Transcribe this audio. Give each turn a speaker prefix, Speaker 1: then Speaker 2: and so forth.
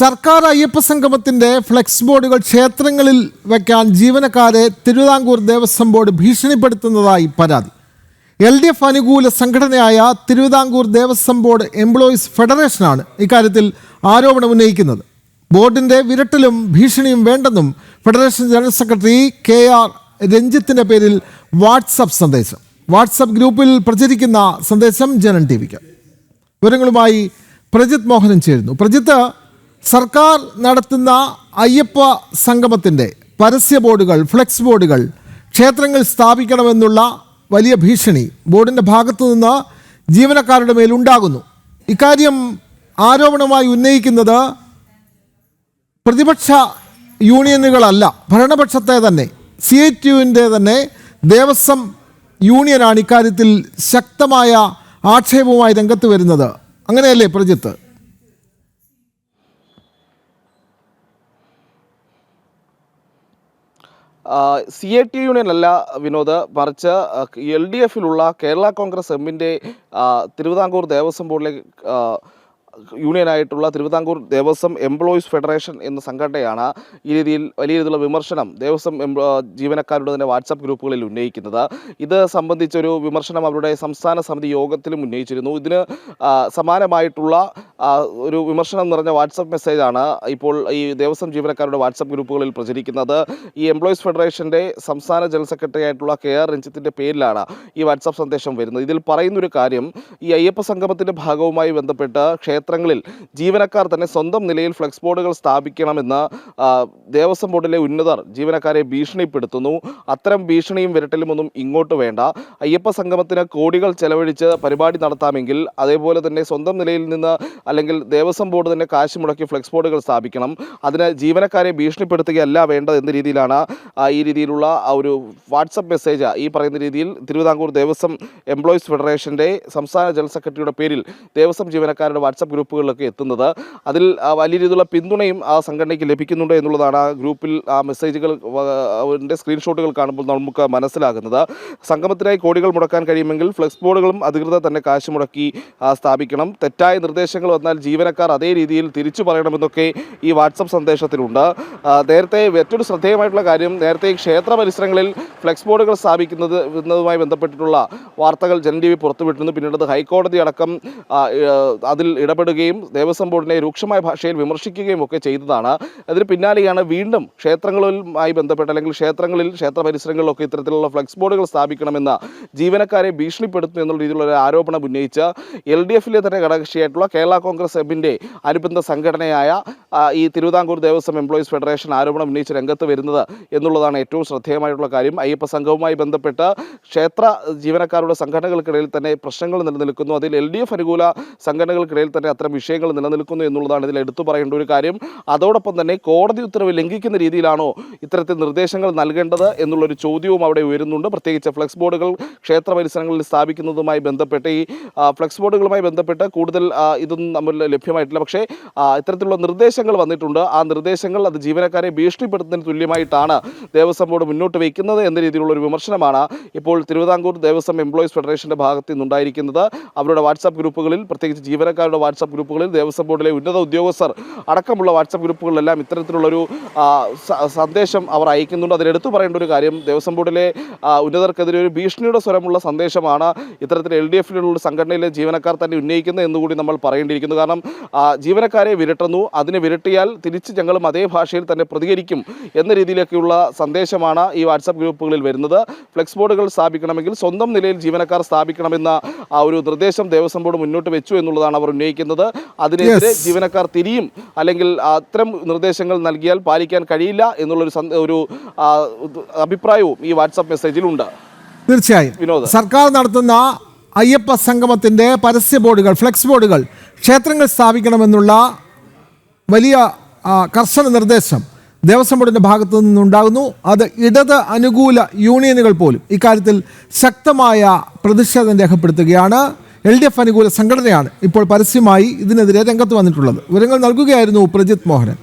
Speaker 1: സർക്കാർ അയ്യപ്പ സംഗമത്തിന്റെ ഫ്ലെക്സ് ബോർഡുകൾ ക്ഷേത്രങ്ങളിൽ വയ്ക്കാൻ ജീവനക്കാരെ തിരുവിതാംകൂർ ദേവസ്വം ബോർഡ് ഭീഷണിപ്പെടുത്തുന്നതായി പരാതി. എൽ ഡി എഫ് അനുകൂല സംഘടനയായ തിരുവിതാംകൂർ ദേവസ്വം ബോർഡ് എംപ്ലോയീസ് ഫെഡറേഷനാണ് ഇക്കാര്യത്തിൽ ആരോപണം ഉന്നയിക്കുന്നത്. ബോർഡിന്റെ വിരട്ടലും ഭീഷണിയും വേണ്ടെന്നും federation general secretary K R രഞ്ജിത്തിന്റെ പേരിൽ വാട്സപ്പ് സന്ദേശം. വാട്സപ്പ് ഗ്രൂപ്പിൽ പ്രചരിക്കുന്ന സന്ദേശം ജനൻ ടി വിക്ക്. വിവരങ്ങളുമായി പ്രജിത് മോഹനൻ ചേരുന്നു. പ്രജിത്ത് സർക്കാർ നടത്തുന്ന അയ്യപ്പ സംഗമത്തിന്റെ പരസ്യ ബോർഡുകൾ ഫ്ലെക്സ് ബോർഡുകൾ ക്ഷേത്രങ്ങൾ സ്ഥാപിക്കണമെന്നുള്ള വലിയ ഭീഷണി ബോർഡിന്റെ ഭാഗത്തു നിന്ന് ജീവനക്കാരുടെ മേലുണ്ടാകുന്നു ഇക്കാര്യം ആരോപണമായി ഉന്നയിക്കുന്നത് പ്രതിപക്ഷ യൂണിയനുകളല്ല ഭരണപക്ഷത്തെ തന്നെ സി ഐ ടിയുവിന്റെ തന്നെ ദേവസ്വം യൂണിയനാണ് ഇക്കാര്യത്തിൽ ശക്തമായ ആക്ഷേപവുമായി രംഗത്ത് വരുന്നത്. അങ്ങനെയല്ലേ Prajith?
Speaker 2: C A T union അല്ല വിനോദ് മറിച്ച് എൽ ഡി എഫിലുള്ള കേരള കോൺഗ്രസ് എമ്മിന്റെ തിരുവിതാംകൂർ ദേവസ്വം ബോർഡിലെ യൂണിയനായിട്ടുള്ള തിരുവിതാംകൂർ ദേവസ്വം എംപ്ലോയീസ് ഫെഡറേഷൻ എന്ന സംഘടനയാണ് ഈ രീതിയിൽ വലിയ രീതിയിലുള്ള വിമർശനം ദേവസ്വം ജീവനക്കാരുടെ തന്നെ വാട്സാപ്പ് ഗ്രൂപ്പുകളിൽ ഉന്നയിക്കുന്നത്. ഇത് സംബന്ധിച്ചൊരു വിമർശനം അവരുടെ സംസ്ഥാന സമിതി യോഗത്തിലും ഉന്നയിച്ചിരുന്നു. ഇതിന് സമാനമായിട്ടുള്ള ഒരു വിമർശനം നിറഞ്ഞ വാട്സപ്പ് മെസ്സേജാണ് ഇപ്പോൾ ഈ ദേവസ്വം ജീവനക്കാരുടെ വാട്സപ്പ് ഗ്രൂപ്പുകളിൽ പ്രചരിക്കുന്നത്. ഈ എംപ്ലോയീസ് ഫെഡറേഷന്റെ സംസ്ഥാന ജനറൽ സെക്രട്ടറി ആയിട്ടുള്ള കെ ആർ രഞ്ജിത്തിന്റെ പേരിലാണ് ഈ വാട്സപ്പ് സന്ദേശം വരുന്നത്. ഇതിൽ പറയുന്നൊരു കാര്യം ഈ അയ്യപ്പ സംഗമത്തിന്റെ ഭാഗവുമായി ബന്ധപ്പെട്ട് ക്ഷേത്രങ്ങളിൽ ജീവനക്കാർ തന്നെ സ്വന്തം നിലയിൽ ഫ്ലെക്സ് ബോർഡുകൾ സ്ഥാപിക്കണമെന്ന് ദേവസ്വം ബോർഡിലെ ഉന്നതർ ജീവനക്കാരെ ഭീഷണിപ്പെടുത്തുന്നു. അത്തരം ഭീഷണിയും വിരട്ടലുമൊന്നും ഇങ്ങോട്ട് വേണ്ട. അയ്യപ്പ സംഗമത്തിന് കോടികൾ ചെലവഴിച്ച് പരിപാടി നടത്താമെങ്കിൽ അതേപോലെ തന്നെ സ്വന്തം നിലയിൽ നിന്ന് അല്ലെങ്കിൽ ദേവസ്വം ബോർഡ് തന്നെ കാശ് മുടക്കി ഫ്ലെക്സ് ബോർഡുകൾ സ്ഥാപിക്കണം. അതിന് ജീവനക്കാരെ ഭീഷണിപ്പെടുത്തുകയല്ല വേണ്ടത് എന്ന രീതിയിലാണ് ഈ രീതിയിലുള്ള ഒരു വാട്സപ്പ് മെസ്സേജ് ഈ പറയുന്ന രീതിയിൽ തിരുവിതാംകൂർ ദേവസ്വം എംപ്ലോയീസ് ഫെഡറേഷന്റെ സംസ്ഥാന ജനറൽ സെക്രട്ടറിയുടെ പേരിൽ ദേവസ്വം ജീവനക്കാരുടെ വാട്സപ്പ് ഗ്രൂപ്പുകളിലൊക്കെ എത്തുന്നത്. അതിൽ വലിയ രീതിയിലുള്ള പിന്തുണയും ആ സംഘടനയ്ക്ക് ലഭിക്കുന്നുണ്ട് എന്നുള്ളതാണ് ആ ഗ്രൂപ്പിൽ ആ മെസ്സേജുകൾ അതിന്റെ സ്ക്രീൻഷോട്ടുകൾ കാണുമ്പോൾ നമുക്ക് മനസ്സിലാകുന്നത്. സംഗമത്തിനായി കോടികൾ മുടക്കാൻ കഴിയുമെങ്കിൽ ഫ്ലെക്സ് ബോർഡുകളും അധികൃതർ തന്നെ കാശ് മുടക്കി സ്ഥാപിക്കണം. തെറ്റായ നിർദ്ദേശങ്ങൾ വന്നാൽ ജീവനക്കാർ അതേ രീതിയിൽ തിരിച്ചു പറയണമെന്നൊക്കെ ഈ വാട്സപ്പ് സന്ദേശത്തിലുണ്ട്. നേരത്തെ മറ്റൊരു ശ്രദ്ധേയമായിട്ടുള്ള കാര്യം നേരത്തെ ക്ഷേത്ര പരിസരങ്ങളിൽ ഫ്ലെക്സ് ബോർഡുകൾ സ്ഥാപിക്കുന്നത് എന്നതുമായി ബന്ധപ്പെട്ടിട്ടുള്ള വാർത്തകൾ ജൻ ടി വി പുറത്തുവിട്ടിരുന്നു. പിന്നീട് ഹൈക്കോടതി അടക്കം അതിൽ ഇടപെടുകയും ദേവസ്വം ബോർഡിനെ രൂക്ഷമായ ഭാഷയിൽ വിമർശിക്കുകയും ഒക്കെ ചെയ്തതാണ്. അതിന് പിന്നാലെയാണ് വീണ്ടും ക്ഷേത്രങ്ങളുമായി ബന്ധപ്പെട്ട് അല്ലെങ്കിൽ ക്ഷേത്രങ്ങളിൽ ക്ഷേത്ര പരിസരങ്ങളിലൊക്കെ ഇത്തരത്തിലുള്ള ഫ്ലെക്സ് ബോർഡുകൾ സ്ഥാപിക്കണമെന്ന ജീവനക്കാരെ ഭീഷണിപ്പെടുത്തുന്നു എന്നുള്ള രീതിയിലുള്ള ഒരു ആരോപണം ഉന്നയിച്ച് എൽ ഡി എഫിലെ തന്നെ ഘടകകക്ഷിയായിട്ടുള്ള കേരള കോൺഗ്രസ് എമ്മിന്റെ അനുബന്ധ സംഘടനയായ ഈ തിരുവിതാംകൂർ ദേവസ്വം എംപ്ലോയീസ് ഫെഡറേഷൻ ആരോപണം ഉന്നയിച്ച് രംഗത്ത് വരുന്നത് എന്നുള്ളതാണ് ഏറ്റവും ശ്രദ്ധേയമായിട്ടുള്ള കാര്യം. അയ്യപ്പ സംഘവുമായി ബന്ധപ്പെട്ട് ക്ഷേത്ര ജീവനക്കാരുടെ സംഘടനകൾക്കിടയിൽ തന്നെ പ്രശ്നങ്ങൾ നിലനിൽക്കുന്നു. അതിൽ എൽ ഡി എഫ് അനുകൂല സംഘടനകൾക്കിടയിൽ തന്നെ അത്തരം വിഷയങ്ങൾ നിലനിൽക്കുന്നു എന്നുള്ളതാണ് ഇതിൽ എടുത്തു പറയേണ്ട ഒരു കാര്യം. അതോടൊപ്പം തന്നെ കോടതി ഉത്തരവ് ലംഘിക്കുന്ന രീതിയിലാണോ ഇത്തരത്തിൽ നിർദ്ദേശങ്ങൾ നൽകേണ്ടത് എന്നുള്ളൊരു ചോദ്യവും അവിടെ ഉയരുന്നുണ്ട്. പ്രത്യേകിച്ച് ഫ്ലെക്സ് ബോർഡുകൾ ക്ഷേത്ര പരിസരങ്ങളിൽ സ്ഥാപിക്കുന്നതുമായി ബന്ധപ്പെട്ട് ഈ ഫ്ലെക്സ് ബോർഡുകളുമായി ബന്ധപ്പെട്ട് കൂടുതൽ ഇതൊന്നും നമ്മൾ ലഭ്യമായിട്ടില്ല. പക്ഷേ ഇത്തരത്തിലുള്ള നിർദ്ദേശങ്ങൾ വന്നിട്ടുണ്ട്. ആ നിർദ്ദേശങ്ങൾ അത് ജീവനക്കാരെ ഭീഷണിപ്പെടുത്തുന്നതിന് തുല്യമായിട്ടാണ് ദേവസ്വം ബോർഡ് മുന്നോട്ട് വയ്ക്കുന്നത് എന്ന രീതിയിലുള്ള ഒരു വിമർശനമാണ് ഇപ്പോൾ തിരുവിതാംകൂർ ദേവസ്വം എംപ്ലോയീസ് ഫെഡറേഷന്റെ ഭാഗത്ത് നിന്നുണ്ടായിരിക്കുന്നത്. അവരുടെ വാട്സാപ്പ് ഗ്രൂപ്പുകളിൽ പ്രത്യേകിച്ച് ജീവനക്കാരുടെ വാട്സാപ്പ് ഗ്രൂപ്പുകളിൽ ദേവസ്വം ബോർഡിലെ ഉന്നത ഉദ്യോഗസ്ഥർ അടക്കമുള്ള വാട്സാപ്പ് ഗ്രൂപ്പുകളിലെല്ലാം ഇത്തരത്തിലുള്ളൊരു സന്ദേശം അവർ അയക്കുന്നുണ്ട്. അതിലെടുത്തു പറയേണ്ട ഒരു കാര്യം ദേവസ്വം ബോർഡിലെ ഉന്നതർക്കെതിരെ ഒരു ഭീഷണിയുടെ സ്വരമുള്ള സന്ദേശമാണ് ഇത്തരത്തിൽ എൽ ഡി എഫിലുള്ള സംഘടനയിലെ ജീവനക്കാർ തന്നെ ഉന്നയിക്കുന്നത് എന്നുകൂടി നമ്മൾ പറയേണ്ടിയിരിക്കുന്നു. കാരണം ജീവനക്കാരെ വിരട്ടുന്നു. അതിനെ വിരട്ടിയാൽ തിരിച്ച് ഞങ്ങളും അതേ ഭാഷയിൽ തന്നെ പ്രതികരിക്കും എന്ന രീതിയിലൊക്കെയുള്ള സന്ദേശമാണ് ഈ വാട്സാപ്പ് ഗ്രൂപ്പുകളിൽ വരുന്നത്. ഫ്ലെക്സ് ബോർഡുകൾ സ്ഥാപിക്കണമെങ്കിൽ സ്വന്തം നിലയിൽ ജീവനക്കാർ സ്ഥാപിക്കണമെന്ന ആ ഒരു നിർദ്ദേശം ദേവസ്വം ബോർഡ് മുന്നോട്ട് വെച്ചു എന്നുള്ളതാണ് അവർ ഉന്നയിക്കുന്നത്. അതിനെതിരെ ജീവനക്കാർ തിരിയും അല്ലെങ്കിൽ അത്തരം നിർദ്ദേശങ്ങൾ നൽകിയാൽ പാലിക്കാൻ കഴിയില്ല എന്നുള്ളൊരു ഒരു അഭിപ്രായവും ഈ വാട്സപ്പ് മെസ്സേജിലുണ്ട്
Speaker 1: തീർച്ചയായും.
Speaker 2: വിനോദ്.
Speaker 1: സർക്കാർ നടത്തുന്ന അയ്യപ്പ സംഗമത്തിന്റെ പരസ്യ ബോർഡുകൾ ഫ്ലെക്സ് ബോർഡുകൾ ക്ഷേത്രങ്ങൾ സ്ഥാപിക്കണമെന്നുള്ള വലിയ കർശന നിർദ്ദേശം. ദേവസ്വം ബോർഡിന്റെ ഭാഗത്തു നിന്നുണ്ടാകുന്നു. അത് ഇടത് അനുകൂല യൂണിയനുകൾ പോലും ഇക്കാര്യത്തിൽ ശക്തമായ പ്രതിഷേധം രേഖപ്പെടുത്തുകയാണ്. എൽ ഡി എഫ് അനുകൂല സംഘടനയാണ് ഇപ്പോൾ പരസ്യമായി ഇതിനെതിരെ രംഗത്ത് വന്നിട്ടുള്ളത്. വിവരങ്ങൾ നൽകുകയായിരുന്നു പ്രജിത് മോഹനൻ.